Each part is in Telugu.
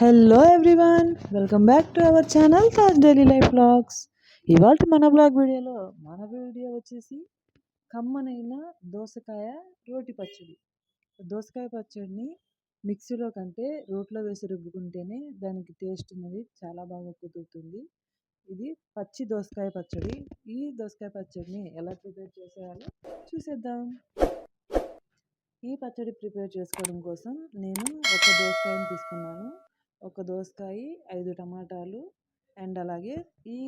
Hello everyone welcome back to our channel Taj daily life vlogs ఇవాళ మన బ్లాగ్ వీడియోలో మన వీడియో వచ్చేసి కమ్మనైన దోసకాయ రోటి పచ్చడి. దోసకాయ పచ్చడిని మిక్సీలో కంటే రోట్లో వేసి రుబ్బుకుంటేనే దానికి టేస్ట్ అనేది చాలా బాగా కుదురుతుంది. ఇది పచ్చి దోసకాయ పచ్చడి. ఈ దోసకాయ పచ్చడిని ఎలా ప్రిపేర్ చేసేయాలో చూసేద్దాం. ఈ పచ్చడి ప్రిపేర్ చేసుకోవడం కోసం నేను ఒక దోసకాయని తీసుకున్నాను. ఒక దోసకాయ ఐదు టమాటాలు అండ్ అలాగే ఈ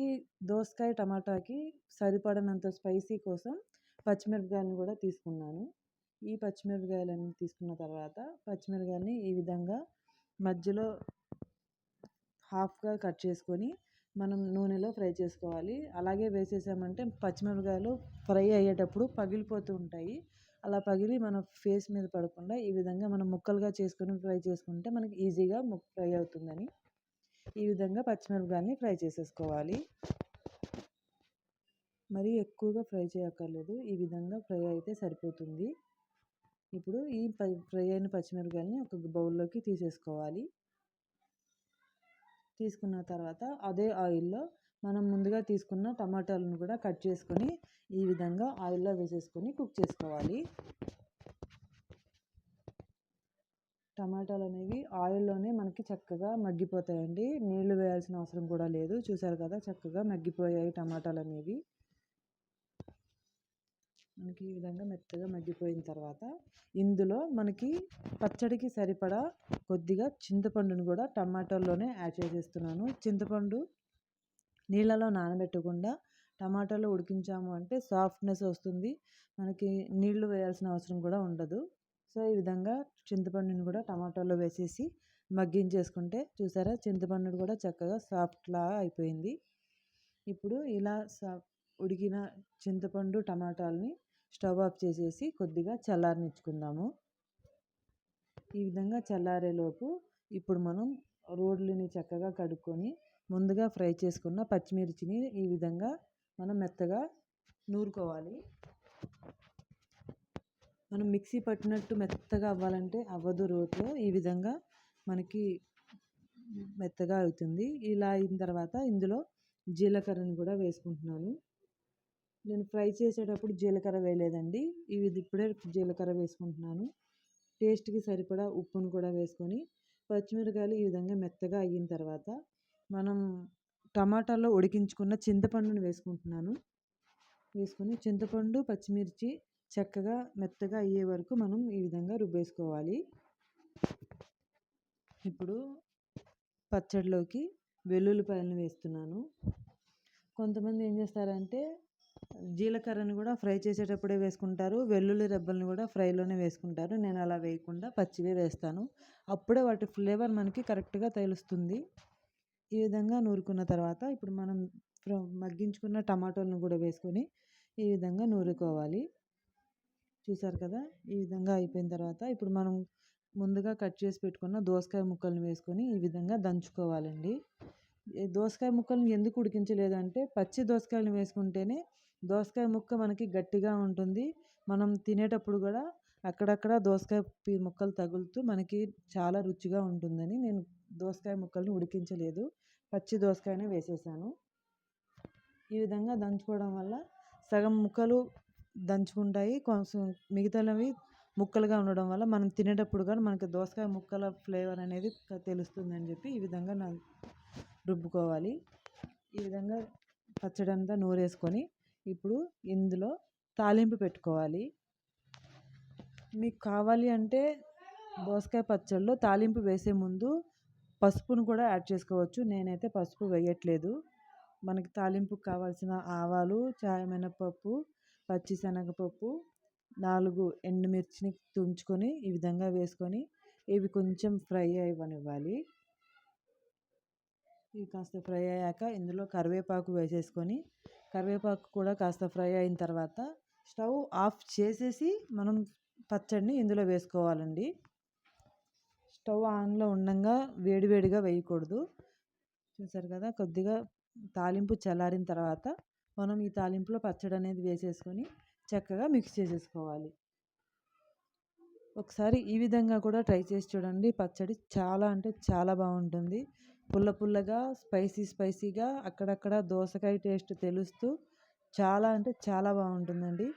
దోసకాయ టమాటాకి సరిపడనంత స్పైసీ కోసం పచ్చిమిరపకాయలను కూడా తీసుకున్నాను. ఈ పచ్చిమిరపకాయలన్నీ తీసుకున్న తర్వాత పచ్చిమిరపకాయలని ఈ విధంగా మధ్యలో హాఫ్గా కట్ చేసుకొని మనం నూనెలో ఫ్రై చేసుకోవాలి. అలాగే వేసేసామంటే పచ్చిమిరపకాయలు ఫ్రై అయ్యేటప్పుడు పగిలిపోతూ ఉంటాయి. అలా పగిలి మన ఫేస్ మీద పడకుండా ఈ విధంగా మనం ముక్కలుగా చేసుకొని ఫ్రై చేసుకుంటే మనకి ఈజీగా ఫ్రై అవుతుందని. ఈ విధంగా పచ్చిమిరపకాయలని ఫ్రై చేసేసుకోవాలి. మరీ ఎక్కువగా ఫ్రై చేయక్కర్లేదు. ఈ విధంగా ఫ్రై అయితే సరిపోతుంది. ఇప్పుడు ఈ ఫ్రై అయిన పచ్చిమిరపకాయలని ఒక బౌల్లోకి తీసేసుకోవాలి. తీసుకున్న తర్వాత అదే ఆయిల్లో మనం ముందుగా తీసుకున్న టమాటాలను కూడా కట్ చేసుకొని ఈ విధంగా ఆయిల్లో వేసేసుకొని కుక్ చేసుకోవాలి. టమాటాలు అనేవి ఆయిల్లోనే మనకి చక్కగా మగ్గిపోతాయండి. నీళ్ళు వేయాల్సిన అవసరం కూడా లేదు. చూసారు కదా చక్కగా మగ్గిపోయాయి టమాటాలు అనేవి. మనకి ఈ విధంగా మెత్తగా మగ్గిపోయిన తర్వాత ఇందులో మనకి పచ్చడికి సరిపడా కొద్దిగా చింతపండును కూడా టమాటాల్లోనే యాడ్ చేసేస్తున్నాను. చింతపండు నీళ్ళలో నానబెట్టకుండా టమాటాలు ఉడికించాము అంటే సాఫ్ట్నెస్ వస్తుంది. మనకి నీళ్ళు వేయాల్సిన అవసరం కూడా ఉండదు. సో ఈ విధంగా చింతపండుని కూడా టమాటాలో వేసేసి మగ్గించేసుకుంటే చూసారా చింతపండు కూడా చక్కగా సాఫ్ట్లా అయిపోయింది. ఇప్పుడు ఇలా సా ఉడికిన చింతపండు టమాటాలని స్టవ్ ఆఫ్ చేసేసి కొద్దిగా చల్లారనిచ్చుకుందాము. ఈ విధంగా చల్లారేలోపు ఇప్పుడు మనం రోడ్లని చక్కగా కడుక్కొని ముందుగా ఫ్రై చేసుకున్న పచ్చిమిర్చిని ఈ విధంగా మనం మెత్తగా నూరుకోవాలి. మనం మిక్సీ పట్టినట్టు మెత్తగా అవ్వాలంటే అవ్వదు రోట్లో. ఈ విధంగా మనకి మెత్తగా అవుతుంది. ఇలా అయిన తర్వాత ఇందులో జీలకర్రని కూడా వేసుకుంటున్నాను. నేను ఫ్రై చేసేటప్పుడు జీలకర్ర వేయలేదండి. ఇవి ఇప్పుడే జీలకర్ర వేసుకుంటున్నాను. టేస్ట్కి సరిపడా ఉప్పును కూడా వేసుకొని పచ్చిమిరకాయలు ఈ విధంగా మెత్తగా అయిన తర్వాత మనం టమాటాలో ఉడికించుకున్న చింతపండుని వేసుకుంటున్నాను. వేసుకొని చింతపండు పచ్చిమిర్చి చక్కగా మెత్తగా అయ్యే వరకు మనం ఈ విధంగా రుబ్బేసుకోవాలి. ఇప్పుడు పచ్చడిలోకి వెల్లుల్లిపాయలను వేస్తున్నాను. కొంతమంది ఏం చేస్తారంటే జీలకర్రని కూడా ఫ్రై చేసేటప్పుడే వేసుకుంటారు. వెల్లుల్లి రెబ్బలను కూడా ఫ్రైలోనే వేసుకుంటారు. నేను అలా వేయకుండా పచ్చివే వేస్తాను. అప్పుడే వాటి ఫ్లేవర్ మనకి కరెక్ట్గా తెలుస్తుంది. ఈ విధంగా నూరుకున్న తర్వాత ఇప్పుడు మనం మగ్గించుకున్న టమాటోలను కూడా వేసుకొని ఈ విధంగా నూరుకోవాలి. చూసారు కదా? ఈ విధంగా అయిపోయిన తర్వాత ఇప్పుడు మనం ముందుగా కట్ చేసి పెట్టుకున్న దోసకాయ ముక్కలను వేసుకొని ఈ విధంగా దంచుకోవాలండి. దోసకాయ ముక్కలను ఎందుకు ఉడికించలేదంటే పచ్చి దోసకాయలను వేసుకుంటేనే దోసకాయ ముక్క మనకి గట్టిగా ఉంటుంది. మనం తినేటప్పుడు కూడా అక్కడక్కడ దోసకాయ ముక్కలు తగులుతూ మనకి చాలా రుచిగా ఉంటుందని నేను దోసకాయ ముక్కల్ని ఉడికించలేదు. పచ్చి దోసకాయనే వేసేసాను. ఈ విధంగా దంచుకోవడం వల్ల సగం ముక్కలు దంచుకుంటాయి. కొంచెం మిగతావి ముక్కలుగా ఉండడం వల్ల మనం తినేటప్పుడు కానీ మనకి దోసకాయ ముక్కల ఫ్లేవర్ అనేది తెలుస్తుందని చెప్పి ఈ విధంగా నా రుబ్బుకోవాలి. ఈ విధంగా పచ్చడి అంతా నూరేసుకొని ఇప్పుడు ఇందులో తాలింపు పెట్టుకోవాలి. మీకు కావాలి అంటే దోసకాయ పచ్చడిలో తాలింపు వేసే ముందు పసుపును కూడా యాడ్ చేసుకోవచ్చు. నేనైతే పసుపు వేయట్లేదు. మనకి తాలింపుకు కావాల్సిన ఆవాలు చాయమినపప్పు పచ్చిశనగపప్పు నాలుగు ఎండుమిర్చిని తుంచుకొని ఈ విధంగా వేసుకొని ఇవి కొంచెం ఫ్రై అవ్వనివ్వాలి ఇవి కాస్త ఫ్రై అయ్యాక ఇందులో కరివేపాకు వేసేసుకొని కరివేపాకు కూడా కాస్త ఫ్రై అయిన తర్వాత స్టవ్ ఆఫ్ చేసేసి మనం పచ్చడిని ఇందులో వేసుకోవాలండి. స్టవ్ ఆన్లో ఉండగా వేడివేడిగా వేయకూడదు. చూసారు కదా కొద్దిగా తాలింపు చల్లారిన తర్వాత మనం ఈ తాలింపులో పచ్చడి అనేది వేసేసుకొని చక్కగా మిక్స్ చేసేసుకోవాలి. ఒకసారి ఈ విధంగా కూడా ట్రై చేసి చూడండి. పచ్చడి చాలా అంటే చాలా బాగుంటుంది. పుల్ల పుల్లగా స్పైసీ స్పైసీగా అక్కడక్కడ దోసకాయ టేస్ట్ తెలుస్తూ చాలా అంటే చాలా బాగుంటుందండి.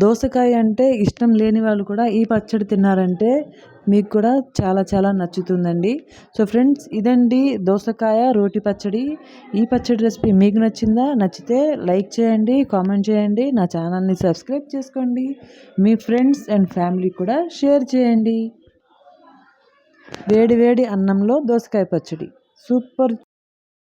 దోసకాయ అంటే ఇష్టం లేని వాళ్ళు కూడా ఈ పచ్చడి తిన్నారంటే మీకు కూడా చాలా చాలా నచ్చుతుందండి. సో ఫ్రెండ్స్ ఇదండి దోసకాయ రోటి పచ్చడి. ఈ పచ్చడి రెసిపీ మీకు నచ్చిందా? నచ్చితే లైక్ చేయండి కామెంట్ చేయండి నా ఛానల్ని సబ్స్క్రైబ్ చేసుకోండి. మీ ఫ్రెండ్స్ అండ్ ఫ్యామిలీ కూడా షేర్ చేయండి. వేడి వేడి అన్నంలో దోసకాయ పచ్చడి. సూపర్